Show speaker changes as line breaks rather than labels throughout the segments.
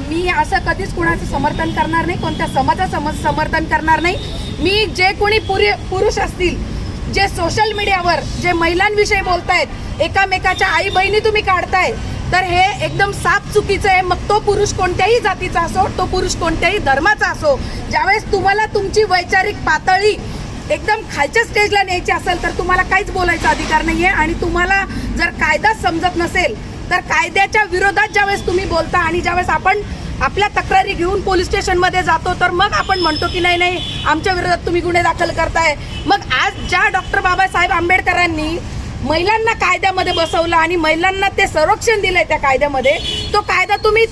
मी असं कधीच कुणाचं समर्थन करणार नाही कोणत्या समाजाचं सम- समर्थन करणार नाही. मी जे कोणी पुरे पुरुष असतील जे सोशल मीडियावर जे महिलांविषयी बोलतायत एकामेकाच्या आई बहिणी तुम्ही काढताय तर हे एकदम साफ चुकीचं आहे. मग तो पुरुष कोणत्याही जातीचा असो तो पुरुष कोणत्याही धर्माचा असो ज्यावेळेस तुम्हाला तुमची वैचारिक पातळी एकदम खालच्या स्टेजला न्यायची असेल तर तुम्हाला काहीच बोलायचा अधिकार नाही आहे आणि तुम्हाला जर कायदाच समजत नसेल तर कायद्याच्या विरोधात ज्यावेळेस तुम्ही बोलता आणि ज्यावेळेस आपण आपल्या तक्रारी घेऊन पोलीस स्टेशनमध्ये जातो तर मग आपण म्हणतो की नाही नाही आमच्या विरोधात तुम्ही गुन्हे दाखल करताय. मग आज ज्या डॉक्टर बाबासाहेब आंबेडकरांनी महिलांना कायद्यामध्ये बसवलं आणि महिलांना ते संरक्षण दिलंय त्या कायद्यामध्ये तो कायदा तुम्ही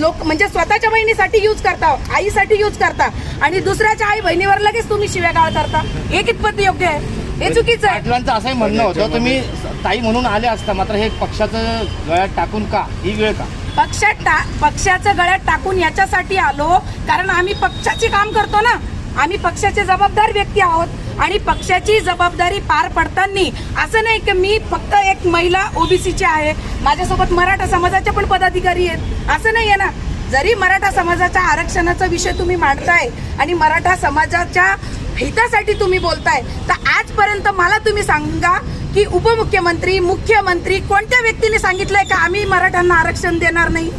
लोक म्हणजे स्वतःच्या बहिणीसाठी यूज करता आईसाठी यूज करता आणि दुसऱ्याच्या आई बहिणीवर लगेच तुम्ही शिव्यागाळ करता. हे कितपत योग्य आहे? हे चुकीचं आहे.
पाटलांचं असंही म्हणणं होतं तुम्ही ताई म्हणून आले असता मात्र हे पक्षाचं गळ्यात टाकून का? ही वेळ का?
पक्षात टा पक्षाचं गळ्यात टाकून याच्यासाठी आलो कारण आम्ही पक्षाची काम करतो ना. आम्ही पक्षाचे जबाबदार व्यक्ती आहोत. आणि पक्षाची जबाबदारी पार पडताना असं नाही की मी फक्त एक महिला ओबीसीची आहे माझ्यासोबत मराठा समाजाचे पण पदाधिकारी आहेत असं नाही आहे ना. जरी मराठा समाजाच्या आरक्षणाचा विषय तुम्ही मांडताय आणि मराठा समाजाच्या हितासाठी तुम्ही बोलताय तर आजपर्यंत मला तुम्ही सांगा की उपमुख्यमंत्री मुख्यमंत्री कोणत्या व्यक्तीने सांगितलंय का आम्ही मराठ्यांना आरक्षण देणार नाही?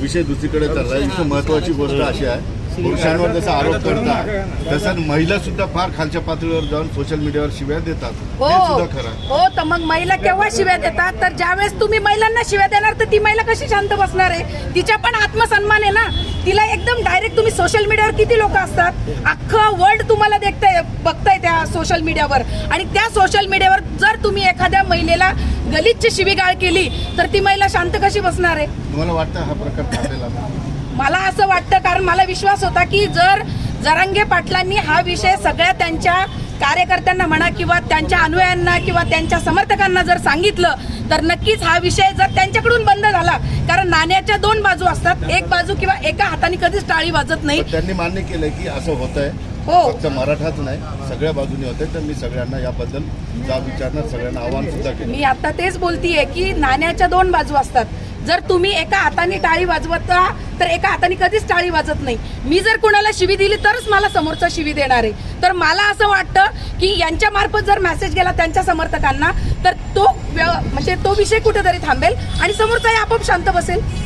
विषय दुसरीकडे चालला महत्वाची गोष्ट अशी आहे. पुरुषांवर जसा आरोप करतात तसं महिला सुद्धा फार खालच्या पातळीवर जाऊन सोशल मीडियावर शिव्या देतात.
हो.
हे सुद्धा खरं आहे.
हो तर मग महिला केव्हा शिव्या देतात? तर ज्यावेळेस तुम्ही महिलांना शिव्या देणार तर ती महिला कशी शांत बसणार आहे? तिच्या पण आत्मसन्मान आहे ना? तिला एकदम डायरेक्ट तुम्ही सोशल मीडियावर किती लोक असतात? अख्खं वर्ल्ड तुम्हाला देखताय बघताय त्या सोशल मीडियावर आणि त्या सोशल मीडियावर जर तुम्ही एखाद्या महिलेला गलिच्छ शिवीगाळ केली तर ती महिला शांत कशी बसणार आहे?
तुम्हाला वाटतं हा प्रकार थांबेल आता?
मला असं वाटतं कारण मला विश्वास होता की जर जरांगे पाटलांनी हा विषय सगळ्या त्यांच्या कार्यकर्त्यांना म्हणा किंवा त्यांच्या अनुयायांना किंवा त्यांच्या समर्थकांना जर सांगितलं तर नक्कीच हा विषय जर त्यांच्याकडून बंद झाला. कारण नाण्याच्या दोन बाजू असतात एक बाजू किंवा एका हाताने कधीच टाळी वाजत नाही.
त्यांनी मान्य केलंय की असं होत आहे
हो.
फक्त मराठाच नाही सगळ्या बाजूने होते. तर मी सगळ्यांना याबद्दल जाब विचारणार सगळ्यांना आव्हान सुद्धा केलं.
मी आता तेच बोलतीये की नाण्याच्या दोन बाजू असतात. जर तुम्ही एका हाताने टाळी वाजवता तर एका हाताने कधीच टाळी वाजत नाही. मी जर कोणाला शिवी दिली तरच मला समोरचा शिवी देणार आहे. तर मला असं वाटतं की यांच्या मार्फत जर मेसेज गेला त्यांच्या समर्थकांना तर तो व्य- म्हणजे तो विषय कुठेतरी थांबेल आणि समोरचाही आपोआप शांत बसेल.